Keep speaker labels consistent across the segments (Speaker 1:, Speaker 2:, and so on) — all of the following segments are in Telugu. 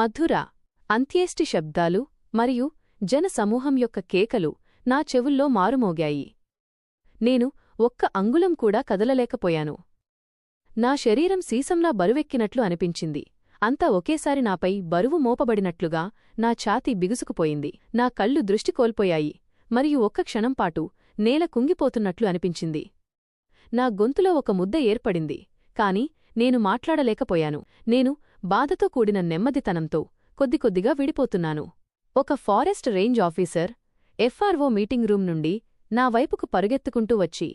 Speaker 1: మధుర అంత్యేష్టి శబ్దాలు మరియు జనసమూహం యొక్క కేకలు నా చెవుల్లో మారుమోగాయి. నేను ఒక్క అంగుళం కూడా కదలలేకపోయాను. నా శరీరం సీసంలా బరువెక్కినట్లు అనిపించింది. అంతా ఒకేసారి నాపై బరువు మోపబడినట్లుగా నా ఛాతీ బిగుసుకుపోయింది. నా కళ్ళు దృష్టి కోల్పోయాయి మరియు ఒక్క క్షణంపాటు నేల కుంగిపోతున్నట్లు అనిపించింది. నా గొంతులో ఒక ముద్ద ఏర్పడింది. కాని నేను మాట్లాడలేకపోయాను. నేను బాధతో కూడిన నెమ్మదితనంతో కొద్ది కొద్దిగా విడిపోతున్నాను. ఒక forest range officer FRO meeting room నుండి నా వైపుకు పరుగెత్తుకుంటూ వచ్చి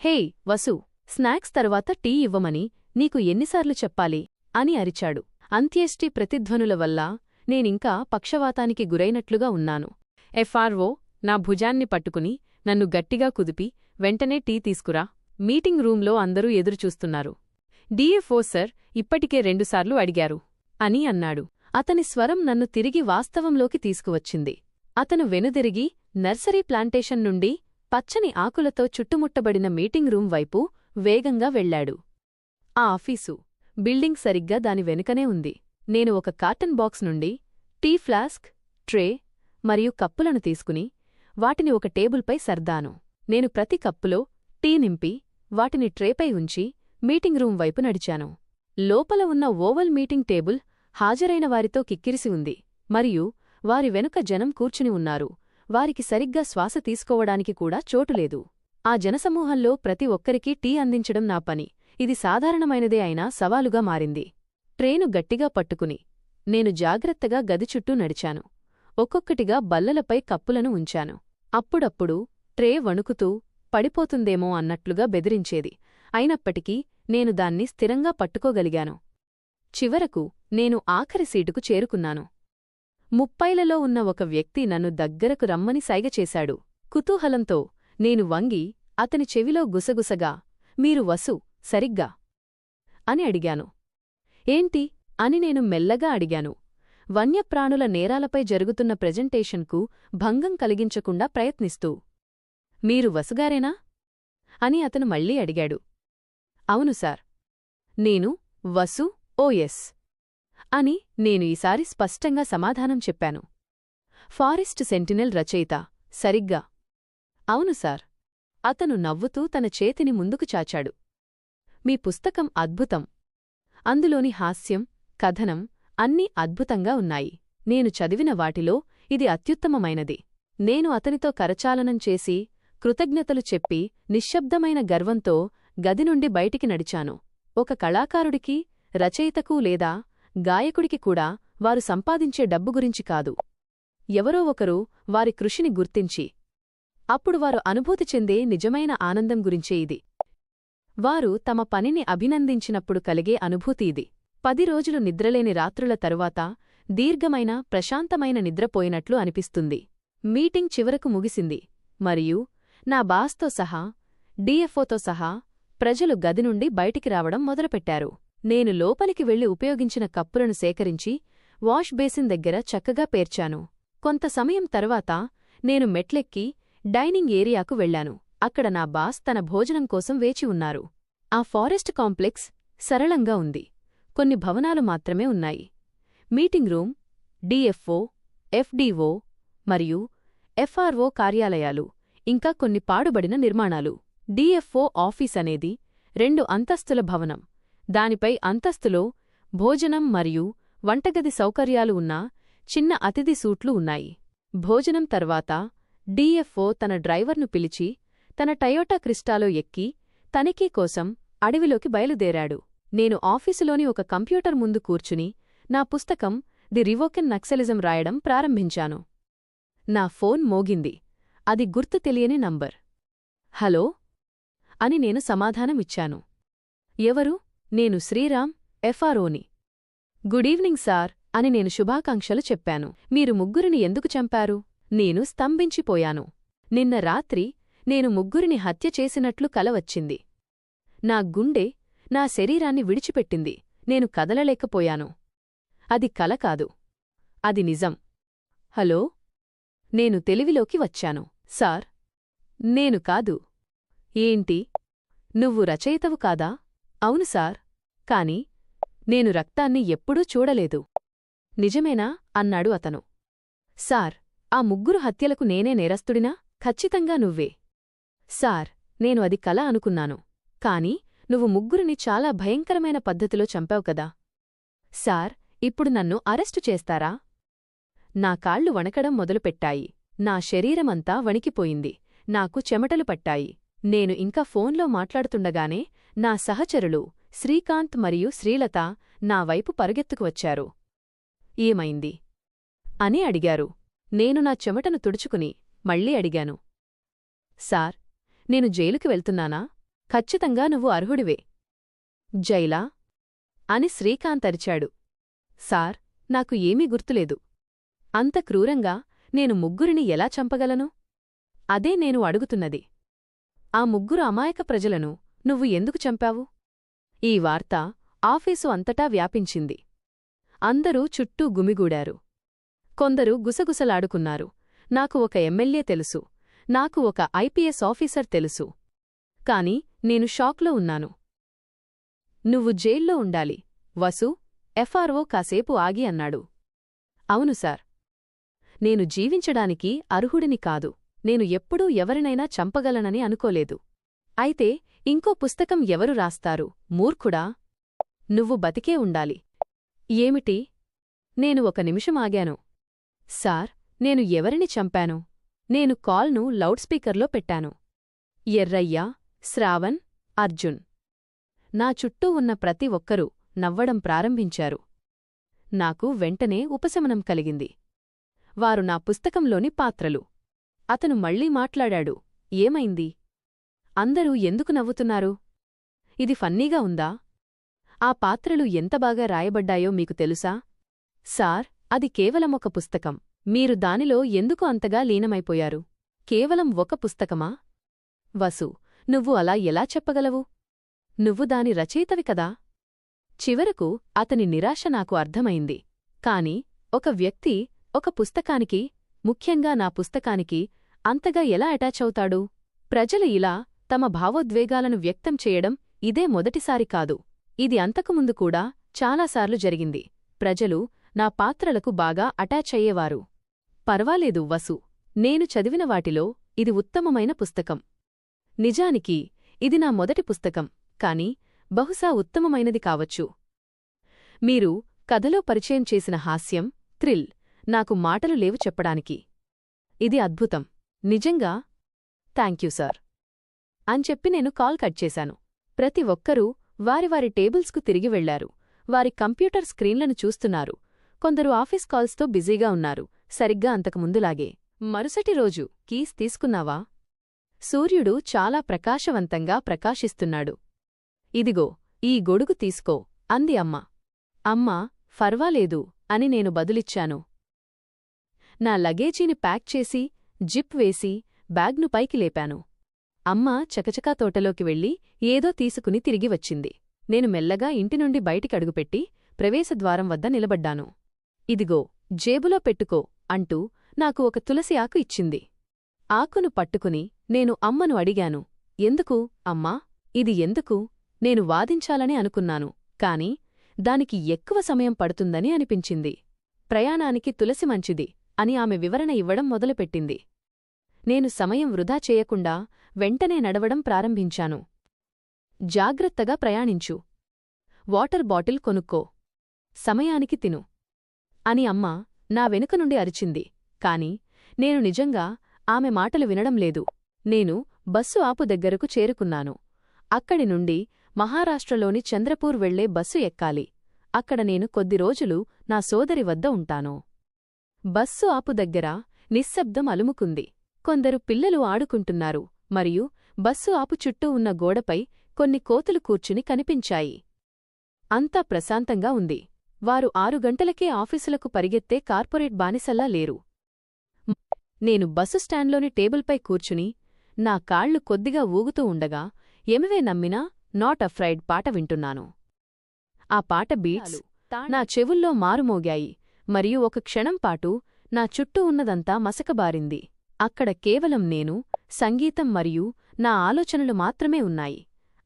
Speaker 1: హేయ్ వసు స్నాక్స్ తరువాత టీ ఇవ్వమని నీకు ఎన్నిసార్లు చెప్పాలి అని అరిచాడు. అంత్యేష్టి ప్రతిధ్వనుల వల్ల నేనింకా పక్షవాతానికి గురైనట్లుగా ఉన్నాను. ఎఫ్ఆర్ఓ నా భుజాన్ని పట్టుకుని నన్ను గట్టిగా కుదిపి వెంటనే టీ తీసుకురా మీటింగ్ రూంలో అందరూ ఎదురుచూస్తున్నారు. డిఎఫ్ఓ సర్ ఇప్పటికే రెండుసార్లు అడిగారు అని అన్నాడు. అతని స్వరం నన్ను తిరిగి వాస్తవంలోకి తీసుకువచ్చింది. అతను వెనుదిరిగి నర్సరీ ప్లాంటేషన్ నుండి పచ్చని ఆకులతో చుట్టుముట్టబడిన మీటింగ్ రూమ్ వైపు వేగంగా వెళ్ళాడు ఆ ఆఫీసు బిల్డింగ్ సరిగ్గా దాని వెనుకనే ఉంది. నేను ఒక కార్టన్ బాక్స్ నుండి టీ ఫ్లాస్క్ ట్రే మరియు కప్పులను తీసుకుని వాటిని ఒక టేబుల్పై సర్దాను. నేను ప్రతి కప్పులో టీ నింపి వాటిని ట్రేపై ఉంచి మీటింగ్ రూమ్ వైపు నడిచాను. లోపల ఉన్న ఓవల్ మీటింగ్ టేబుల్ హాజరైన వారితో కిక్కిరిసి ఉంది. మరియు వారి వెనుక జనం కూర్చుని ఉన్నారు. వారికి సరిగ్గా శ్వాస తీసుకోవడానికి కూడా చోటులేదు ఆ జనసమూహంలో ప్రతి ఒక్కరికీ టీ అందించడం నా పని. ఇది సాధారణమైనదే అయినా సవాలుగా మారింది. ట్రేను గట్టిగా పట్టుకుని నేను జాగ్రత్తగా గది చుట్టూ నడిచాను. ఒక్కొక్కటిగా బల్లలపై కప్పులను ఉంచాను. అప్పుడప్పుడు ట్రే వణుకుతూ పడిపోతుందేమో అన్నట్లుగా బెదిరించేది. అయినప్పటికీ నేను దాన్ని స్థిరంగా పట్టుకోగలిగాను. చివరకు నేను ఆఖరి సీటుకు చేరుకున్నాను. ముప్పైలలో ఉన్న ఒక వ్యక్తి నన్ను దగ్గరకు రమ్మని సైగచేశాడు కుతూహలంతో నేను వంగి అతని చెవిలో గుసగుసగా మీరు వసు సరిగ్గా అని అడిగాను. ఏంటి అని నేను మెల్లగా అడిగాను. వన్యప్రాణుల నేరాలపై జరుగుతున్న ప్రెజెంటేషన్కు భంగం కలిగించకుండా ప్రయత్నిస్తూ మీరు వసుగారేనా అని అతను మళ్ళీ అడిగాడు. అవును సార్. నేను వసు ఓఎస్ అని నేను ఈసారి స్పష్టంగా సమాధానం చెప్పాను. ఫారెస్ట్ సెంటినెల్ రచయిత సరిగ్గా. అవును సార్. అతను నవ్వుతూ తన చేతిని ముందుకు చాచాడు. మీ పుస్తకం అద్భుతం. అందులోని హాస్యం కథనం అన్నీ అద్భుతంగా ఉన్నాయి. నేను చదివిన వాటిలో ఇది అత్యుత్తమమైనది. నేను అతనితో కరచాలనం చేసి కృతజ్ఞతలు చెప్పి నిశ్శబ్దమైన గర్వంతో గది నుండి బయటికి నడిచాను. ఒక కళాకారుడికి రచయితకు లేదా గాయకుడికి కూడా వారు సంపాదించే డబ్బు గురించి కాదు. ఎవరో ఒకరు వారి కృషిని గుర్తించి అప్పుడు వారు అనుభూతి చెందే నిజమైన ఆనందం గురించే ఇది. వారు తమ పనిని అభినందించినప్పుడు కలిగే అనుభూతి ఇది. పది రోజులు నిద్రలేని రాత్రుల తరువాత దీర్ఘమైన ప్రశాంతమైన నిద్రపోయినట్లు అనిపిస్తుంది. మీటింగ్ చివరకు ముగిసింది. మరియు నా బాస్తో సహా డిఎఫ్ఓతో సహా ప్రజలు గది నుండి బయటికి రావడం మొదలుపెట్టారు. నేను లోపలికి వెళ్ళి ఉపయోగించిన కప్పులను సేకరించి వాష్ బేసిన్ దగ్గర చక్కగా పేర్చాను. కొంత సమయం తరువాత నేను మెట్లెక్కి డైనింగ్ ఏరియాకు వెళ్ళాను అక్కడ నా బాస్ తన భోజనం కోసం వేచి ఉన్నారు. ఆ ఫారెస్ట్ కాంప్లెక్స్ సరళంగా ఉంది. కొన్ని భవనాలు మాత్రమే ఉన్నాయి. మీటింగ్ రూమ్ డిఎఫ్ఓ ఎఫ్డిఓ మరియు ఎఫ్ఆర్ఓ కార్యాలయాలు ఇంకా కొన్ని పాడుబడిన నిర్మాణాలు. డిఎఫ్ఓ ఆఫీస్ అనేది రెండు అంతస్తుల భవనం. దానిపై అంతస్తులో భోజనం మరియు వంటగది సౌకర్యాలు ఉన్న చిన్న అతిథి సూట్లు ఉన్నాయి. భోజనం తర్వాత డిఎఫ్ఓ తన డ్రైవర్ను పిలిచి తన టయోటా క్రిస్టాలో ఎక్కి తనిఖీ కోసం అడవిలోకి బయలుదేరాడు. నేను ఆఫీసులోని ఒక కంప్యూటర్ ముందు కూర్చుని నా పుస్తకం ది రివోకెన్ నక్సలిజం రాయడం ప్రారంభించాను. నా ఫోన్ మోగింది. అది గుర్తు తెలియని నంబర్. హలో? అని నేను సమాధానమిచ్చాను. ఎవరు? నేను శ్రీరామ్ ఎఫ్ఆర్ఓని. గుడ్ ఈవినింగ్ సార్ అని నేను శుభాకాంక్షలు చెప్పాను. మీరు ముగ్గురిని ఎందుకు చంపారు? నేను స్తంభించిపోయాను. నిన్న రాత్రి నేను ముగ్గురిని హత్య చేసినట్లు కలవచ్చింది నా గుండె నా శరీరాన్ని విడిచిపెట్టింది. నేను కదలలేకపోయాను. అది కల కాదు. అది నిజం. హలో? నేను తెలివిలోకి వచ్చాను. సార్? నేను కాదు. ఏంటి? నువ్వు రచయితవు కాదా? అవును సార్. కాని నేను రక్తాన్ని ఎప్పుడూ చూడలేదు. నిజమేనా? అన్నాడు అతను. సార్ ఆ ముగ్గురు హత్యలకు నేనే నేరస్తుడినా? ఖచ్చితంగా నువ్వే. సార్ నేను అది కల అనుకున్నాను. కాని నువ్వు ముగ్గురిని చాలా భయంకరమైన పద్ధతిలో చంపావు కదా. సార్ ఇప్పుడు నన్ను అరెస్టు చేస్తారా? నా కాళ్ళు వణకడం మొదలుపెట్టాయి. నా శరీరమంతా వణికిపోయింది. నాకు చెమటలు పట్టాయి. నేను ఇంకా ఫోన్లో మాట్లాడుతుండగానే నా సహచరులు శ్రీకాంత్ మరియు శ్రీలత నా వైపు పరుగెత్తుకు వచ్చారు. ఏమైంది? అని అడిగారు. నేను నా చెమటను తుడుచుకుని మళ్ళీ అడిగాను. సార్ నేను జైలుకి వెళ్తున్నానా? ఖచ్చితంగా నువ్వు అర్హుడివే. జైలా? అని శ్రీకాంత్ అరిచాడు. సార్ నాకు ఏమీ గుర్తులేదు. అంత క్రూరంగా నేను ముగ్గురిని ఎలా చంపగలను? అదే నేను అడుగుతున్నది. ఆ ముగ్గురు అమాయక ప్రజలను నువ్వు ఎందుకు చంపావు? ఈ వార్త ఆఫీసు అంతటా వ్యాపించింది. అందరూ చుట్టూ గుమిగూడారు. కొందరు గుసగుసలాడుకున్నారు. నాకు ఒక ఎమ్మెల్యే తెలుసు. నాకు ఒక ఐపీఎస్ ఆఫీసర్ తెలుసు. కాని నేను షాక్లో ఉన్నాను. నువ్వు జైల్లో ఉండాలి. వసు ఎఫ్ఆర్ఓ కాసేపు ఆగి అన్నాడు. అవును సార్. నేను జీవించడానికి అర్హుడిని కాదు. నేను ఎప్పుడూ ఎవరినైనా చంపగలనని అనుకోలేదు. అయితే ఇంకో పుస్తకం ఎవరు రాస్తారు? మూర్ఖుడా? నువ్వు బతికే ఉండాలి. ఏమిటి? నేను ఒక నిమిషం ఆగాను. సార్ నేను ఎవరిని చంపాను? నేను కాల్ను లౌడ్స్పీకర్లో పెట్టాను. ఎర్రయ్య శ్రావణ్ అర్జున్. నా చుట్టూ ఉన్న ప్రతి ఒక్కరూ నవ్వడం ప్రారంభించారు. నాకు వెంటనే ఉపశమనం కలిగింది. వారు నా పుస్తకంలోని పాత్రలు. అతను మళ్ళీ మాట్లాడాడు. ఏమైంది? అందరూ ఎందుకు నవ్వుతున్నారు? ఇది ఫన్నీగా ఉందా? ఆ పాత్రలు ఎంత బాగా రాయబడ్డాయో మీకు తెలుసా? సార్ అది కేవలం ఒక పుస్తకం. మీరు దానిలో ఎందుకు అంతగా లీనమైపోయారు? కేవలం ఒక పుస్తకమా? వసు నువ్వు అలా ఎలా చెప్పగలవు? నువ్వు దాని రచయితవి కదా? చివరకు అతని నిరాశ నాకు అర్థమైంది. కాని ఒక వ్యక్తి ఒక పుస్తకానికి ముఖ్యంగా నా పుస్తకానికి అంతగా ఎలా అటాచ్ అవుతాడు? ప్రజలు ఇలా తమ భావోద్వేగాలను వ్యక్తం చేయడం ఇదే మొదటిసారి కాదు. ఇది అంతకుముందు కూడా చాలాసార్లు జరిగింది. ప్రజలు నా పాత్రలకు బాగా అటాచ్ అయ్యేవారు. పర్వాలేదు వసు. నేను చదివిన వాటిలో ఇది ఉత్తమమైన పుస్తకం. నిజానికి ఇది నా మొదటి పుస్తకం కాని బహుశా ఉత్తమమైనది కావచ్చు. మీరు కథలో పరిచయం చేసిన హాస్యం థ్రిల్ నాకు మాటలు లేవు చెప్పడానికి. ఇది అద్భుతం. నిజంగా? Thank you sir. అని చెప్పి నేను కాల్ కట్ చేశాను. ప్రతి ఒక్కరూ వారి వారి టేబుల్స్కు తిరిగి వెళ్ళారు వారి కంప్యూటర్ స్క్రీన్లను చూస్తున్నారు. కొందరు ఆఫీస్ కాల్స్తో బిజీగా ఉన్నారు. సరిగ్గా అంతకుముందులాగే మరుసటి రోజు కీస్ తీసుకున్నావా? సూర్యుడు చాలా ప్రకాశవంతంగా ప్రకాశిస్తున్నాడు. ఇదిగో ఈ గొడుగు తీసుకో అంది అమ్మ. అమ్మ ఫర్వాలేదు అని నేను బదులిచ్చాను. నా లగేజీని ప్యాక్ చేసి జిప్ వేసి బ్యాగ్ను పైకి లేపాను. అమ్మ చకచకా తోటలోకి వెళ్ళి ఏదో తీసుకుని తిరిగి వచ్చింది. నేను మెల్లగా ఇంటి నుండి బయటికి అడుగుపెట్టి ప్రవేశద్వారం వద్ద నిలబడ్డాను. ఇదిగో జేబులో పెట్టుకో అంటూ నాకు ఒక తులసి ఆకు ఇచ్చింది. ఆకును పట్టుకుని నేను అమ్మను అడిగాను. ఎందుకు అమ్మా? ఇది ఎందుకు? నేను వాదించాలని అనుకున్నాను కాని దానికి ఎక్కువ సమయం పడుతుందని అనిపించింది. ప్రయాణానికి తులసి మంచిది అని ఆమె వివరణ ఇవ్వడం మొదలుపెట్టింది. నేను సమయం వృధా చేయకుండా వెంటనే నడవడం ప్రారంభించాను. జాగ్రత్తగా ప్రయాణించు. వాటర్ బాటిల్ కొనుక్కో. సమయానికి తిను. అని అమ్మ నా వెనుక నుండి అరిచింది. కాని నేను నిజంగా ఆమె మాటలు వినడం లేదు. నేను బస్సు ఆపు దగ్గరకు చేరుకున్నాను. అక్కడి నుండి మహారాష్ట్రలోని చంద్రపూర్ వెళ్ళే బస్సు ఎక్కాలి. అక్కడ నేను కొద్ది రోజులు నా సోదరి వద్ద ఉంటాను. బస్సు ఆపు దగ్గర నిశ్శబ్దం అలుముకుంది. కొందరు పిల్లలు ఆడుకుంటున్నారు మరియు బస్సు ఆపు చుట్టూ ఉన్న గోడపై కొన్ని కోతులు కూర్చుని కనిపించాయి. అంతా ప్రశాంతంగా ఉంది. వారు ఆరు గంటలకే ఆఫీసులకు పరిగెత్తే కార్పొరేట్ బానిసల్లా లేరు. నేను బస్సు స్టాండ్లోని టేబుల్పై కూర్చుని నా కాళ్ళు కొద్దిగా ఊగుతూ ఉండగా ఎమివే నమ్మినా నాట్ అఫ్రైడ్ పాట వింటున్నాను. ఆ పాట బీట్స్ నా చెవుల్లో మారుమోగాయి. మరియు ఒక క్షణంపాటు నా చుట్టూ ఉన్నదంతా మసకబారింది. అక్కడ కేవలం నేను సంగీతం మరియు నా ఆలోచనలు మాత్రమే ఉన్నాయి.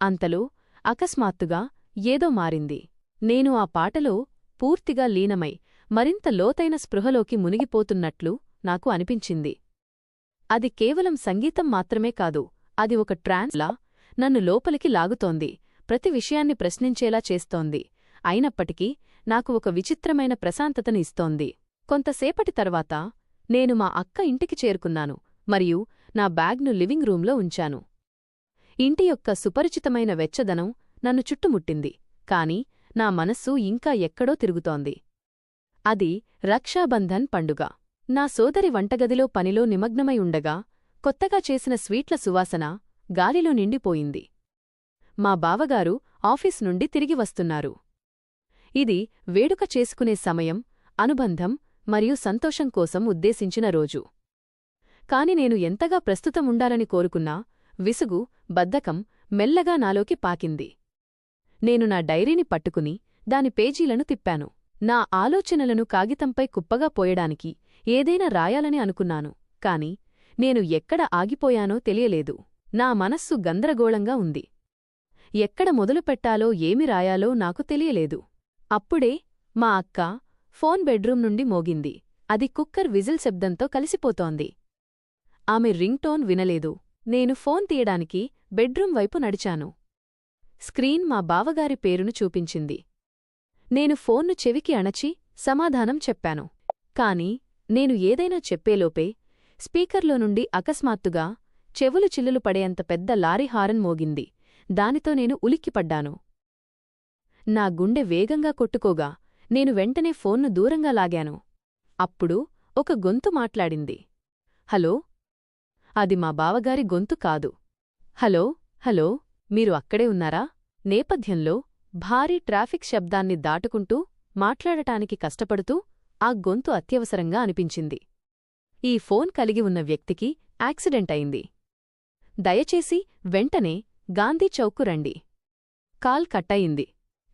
Speaker 1: అంతలో అకస్మాత్తుగా ఏదో మారింది. నేను ఆ పాటలో పూర్తిగా లీనమై మరింత లోతైన స్పృహలోకి మునిగిపోతున్నట్లు నాకు అనిపించింది. అది కేవలం సంగీతం మాత్రమే కాదు అది ఒక ట్రాన్స్లా నన్ను లోపలికి లాగుతోంది ప్రతి విషయాన్ని ప్రశ్నించేలా చేస్తోంది. అయినప్పటికీ నాకు ఒక విచిత్రమైన ప్రశాంతతను ఇస్తోంది. కొంతసేపటి తర్వాత నేను మా అక్క ఇంటికి చేరుకున్నాను మరియు నా బ్యాగ్ను లివింగ్ రూంలో ఉంచాను. ఇంటి యొక్క సుపరిచితమైన వెచ్చదనం నన్ను చుట్టుముట్టింది కాని నా మనస్సు ఇంకా ఎక్కడో తిరుగుతోంది. అది రక్షాబంధన్ పండుగ. నా సోదరి వంటగదిలో పనిలో నిమగ్నమై ఉండగా కొత్తగా చేసిన స్వీట్ల సువాసన గాలిలో నిండిపోయింది. మా బావగారు ఆఫీస్ నుండి తిరిగి వస్తున్నారు. ఇది వేడుక చేసుకునే సమయం అనుబంధం మరియు సంతోషం కోసం ఉద్దేశించిన రోజు. కాని నేను ఎంతగా ప్రస్తుతం ఉండాలని కోరుకున్నా విసుగు బద్ధకం మెల్లగా నాలోకి పాకింది. నేను నా డైరీని పట్టుకుని దాని పేజీలను తిప్పాను. నా ఆలోచనలను కాగితంపై కుప్పగా పోయడానికి ఏదైనా రాయాలని అనుకున్నాను కాని నేను ఎక్కడ ఆగిపోయానో తెలియలేదు. నా మనస్సు గందరగోళంగా ఉంది. ఎక్కడ మొదలుపెట్టాలో ఏమి రాయాలో నాకు తెలియలేదు. అప్పుడే మా అక్క ఫోన్ బెడ్రూం నుండి మోగింది. అది కుక్కర్ విజిల్ శబ్దంతో కలిసిపోతోంది. ఆమె రింగ్ టోన్ వినలేదు. నేను ఫోన్ తీయడానికి బెడ్రూం వైపు నడిచాను. స్క్రీన్ మా బావగారి పేరును చూపించింది. నేను ఫోన్ను చెవికి అణచి సమాధానం చెప్పాను. కాని నేను ఏదైనా చెప్పేలోపే స్పీకర్లో నుండి అకస్మాత్తుగా చెవులు చిల్లులు పడేంత పెద్ద లారీ హారన్ మోగింది. దానితో నేను ఉలిక్కిపడ్డాను. నా గుండె వేగంగా కొట్టుకోగా నేను వెంటనే ఫోన్ను దూరంగా లాగాను. అప్పుడు ఒక గొంతు మాట్లాడింది. హలో? అది మా బావగారి గొంతు కాదు. హలో? హలో? మీరు అక్కడే ఉన్నారా? నేపథ్యంలో భారీ ట్రాఫిక్ శబ్దాన్ని దాటుకుంటూ మాట్లాడటానికి కష్టపడుతూ ఆ గొంతు అత్యవసరంగా అనిపించింది. ఈ ఫోన్ కలిగి ఉన్న వ్యక్తికి యాక్సిడెంట్ అయింది. దయచేసి వెంటనే గాంధీ చౌక్కు రండి. కాల్ కట్టయింది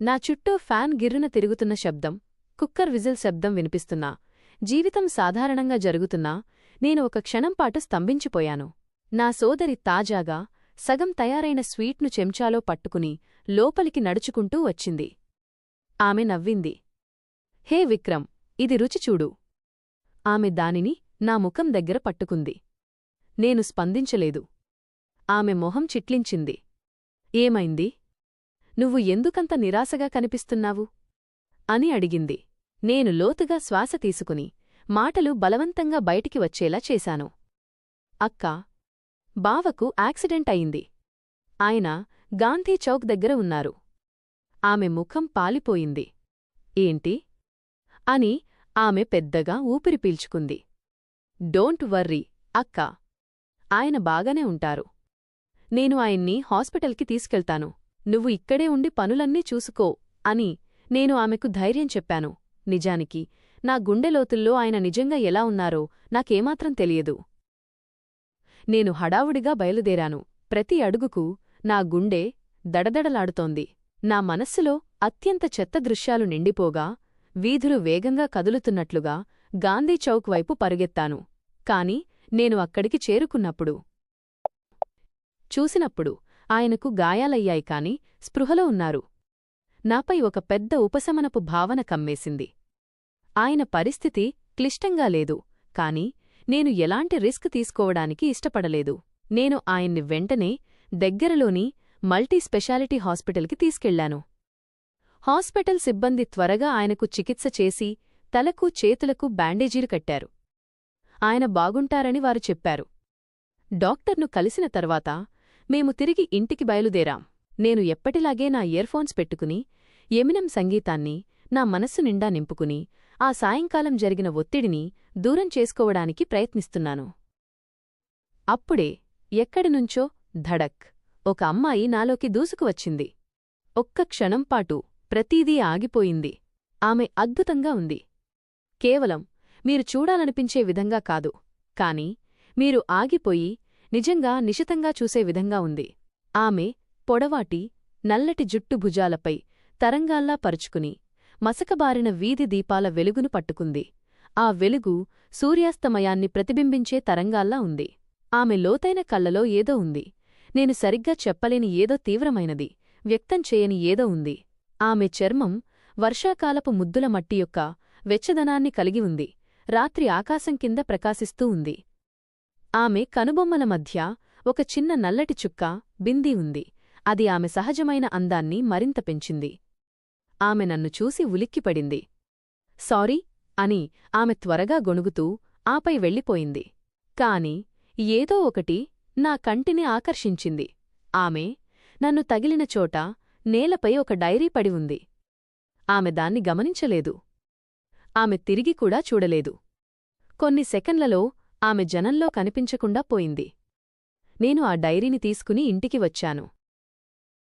Speaker 1: నా చుట్టూ ఫ్యాన్ గిర్రున తిరుగుతున్న శబ్దం కుక్కర్ విజిల్ శబ్దం వినిపిస్తున్నా జీవితం సాధారణంగా జరుగుతున్నా నేను ఒక క్షణంపాటు స్తంభించిపోయాను. నా సోదరి తాజాగా సగం తయారైన స్వీట్ను చెంచాలో పట్టుకుని లోపలికి నడుచుకుంటూ వచ్చింది. ఆమె నవ్వింది. హే విక్రమ్ ఇది రుచి చూడు. ఆమె దానిని నా ముఖం దగ్గర పట్టుకుంది. నేను స్పందించలేదు. ఆమె మొహం చిట్లించింది. ఏమైంది? నువ్వు ఎందుకంత నిరాశగా కనిపిస్తున్నావు? అని అడిగింది. నేను లోతుగా శ్వాస తీసుకుని మాటలు బలవంతంగా బయటికి వచ్చేలా చేశాను. అక్క బావకు యాక్సిడెంట్ అయింది. ఆయన గాంధీ చౌక్ దగ్గర ఉన్నారు. ఆమె ముఖం పాలిపోయింది. ఏంటి? అని ఆమె పెద్దగా ఊపిరి పీల్చుకుంది. డోంట్ వర్రీ అక్క. ఆయన బాగానే ఉంటారు. నేను ఆయన్ని హాస్పిటల్కి తీసుకెళ్తాను. నువ్వు ఇక్కడే ఉండి పనులన్నీ చూసుకో అని నేను ఆమెకు ధైర్యం చెప్పాను. నిజానికి నా గుండెలోతుల్లో ఆయన నిజంగా ఎలా ఉన్నారో నాకేమాత్రం తెలియదు. నేను హడావుడిగా బయలుదేరాను. ప్రతి అడుగుకు నా గుండె దడదడలాడుతోంది. నా మనస్సులో అత్యంత చెత్త దృశ్యాలు నిండిపోగా వీధులు వేగంగా కదులుతున్నట్లుగా గాంధీచౌక్ వైపు పరుగెత్తాను. కాని నేను అక్కడికి చేరుకున్నప్పుడు చూసినప్పుడు ఆయనకు గాయాలయ్యాయి కాని స్పృహలో ఉన్నారు. నాపై ఒక పెద్ద ఉపశమనపు భావన కమ్మేసింది. ఆయన పరిస్థితి క్లిష్టంగా లేదు కాని నేను ఎలాంటి రిస్క్ తీసుకోవడానికి ఇష్టపడలేదు. నేను ఆయన్ని వెంటనే దగ్గరలోని మల్టీ స్పెషాలిటీ హాస్పిటల్కి తీసుకెళ్ళాను. హాస్పిటల్ సిబ్బంది త్వరగా ఆయనకు చికిత్స చేసి తలకు చేతులకు బ్యాండేజీలు కట్టారు. ఆయన బాగుంటారని వారు చెప్పారు. డాక్టర్ను కలిసిన తర్వాత మేము తిరిగి ఇంటికి బయలుదేరాం. నేను ఎప్పటిలాగే నా ఇయర్ఫోన్స్ పెట్టుకుని ఎమినం సంగీతాన్ని నా మనస్సు నిండా నింపుకుని ఆ సాయంకాలం జరిగిన ఒత్తిడిని దూరం చేసుకోవడానికి ప్రయత్నిస్తున్నాను. అప్పుడే ఎక్కడినుంచో ధడక్ ఒక అమ్మాయి నాలోకి దూసుకువచ్చింది ఒక్క క్షణంపాటు ప్రతీదీ ఆగిపోయింది. ఆమె అద్భుతంగా ఉంది. కేవలం మీరు చూడాలనిపించే విధంగా కాదు. కాని మీరు ఆగిపోయి నిజంగా నిశితంగా చూసే విధంగా ఉంది. ఆమె పొడవాటి నల్లటి జుట్టు భుజాలపై తరంగాల్లా పరుచుకుని మసకబారిన వీధి దీపాల వెలుగును పట్టుకుంది. ఆ వెలుగు సూర్యాస్తమయాన్ని ప్రతిబింబించే తరంగాల్లా ఉంది. ఆమె లోతైన కళ్ళలో ఏదో ఉంది. నేను సరిగ్గా చెప్పలేని ఏదో తీవ్రమైనది వ్యక్తం చేయని ఏదో ఉంది. ఆమె చర్మం వర్షాకాలపు ముద్దుల మట్టి యొక్క వెచ్చదనాన్ని కలిగి ఉంది. రాత్రి ఆకాశం కింద ప్రకాశిస్తూ ఉంది. ఆమె కనుబొమ్మల మధ్య ఒక చిన్న నల్లటి చుక్క బిందీ ఉంది. అది ఆమె సహజమైన అందాన్ని మరింత పెంచింది. ఆమె నన్ను చూసి ఉలిక్కిపడింది. సారీ అని ఆమె త్వరగా గొణుగుతూ ఆపై వెళ్ళిపోయింది. కాని ఏదో ఒకటి నా కంటిని ఆకర్షించింది. ఆమె నన్ను తగిలిన చోట నేలపై ఒక డైరీ పడి ఉంది. ఆమె దాన్ని గమనించలేదు. ఆమె తిరిగి కూడా చూడలేదు. కొన్ని సెకండ్లలో ఆమె జనంలో కనిపించకుండా పోయింది. నేను ఆ డైరీని తీసుకుని ఇంటికి వచ్చాను.